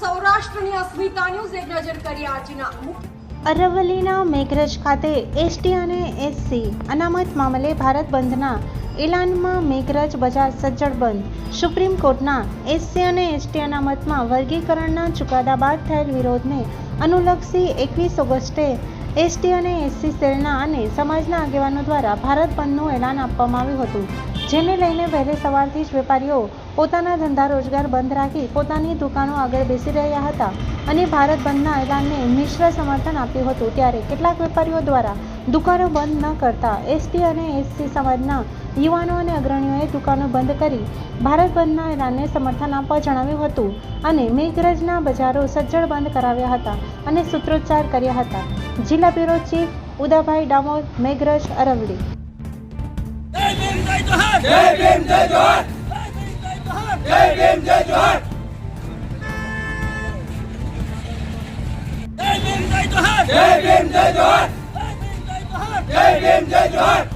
સૌરાષ્ટ્રની અરવલ્લીના મેઘરજ ખાતે એસટી અને એસસી અનામત મામલે ભારત બંધના એલાનમાં મેઘરજ બજાર સજ્જડ બંધ. સુપ્રીમ કોર્ટના એસસી અને એસટી અનામતમાં વર્ગીકરણના ચુકાદા બાદ થયેલ વિરોધને અનુલક્ષી એકવીસ ઓગસ્ટે એસટી અને એસસી સેલના અને સમાજના આગેવાનો દ્વારા ભારત બંધનું એલાન આપવામાં આવ્યું હતું. જેને લઈને વહેલી સવારથી જ વેપારીઓ પોતાના ધંધા રોજગાર બંધ રાખી પોતાની દુકાનો આગળ બેસી રહ્યા હતા અને ભારત બંધના એલાનને મિશ્ર સમર્થન આપ્યું હતું ત્યારે કેટલાક વેપારીઓ દ્વારા દુકાનો બંધ ન કરતા એસટી અને એસસી સમાજના યુવાનો અને અગ્રણીઓએ દુકાનો બંધ કરી ભારત બંધના એલાનને સમર્થન આપવા જણાવ્યું હતું અને મેઘરજના બજારો સજ્જડ બંધ કરાવ્યા હતા અને સૂત્રોચ્ચાર કર્યા હતા. જિલ્લા બ્યુરો ચીફ ઉદાભાઈ ડામોર મેઘરજ, અરવલ્લી. જય ભીમ જય જોહાર જય ભીમ જય જોહાર જય ભીમ જય જોહાર જય ભીમ જય જોહાર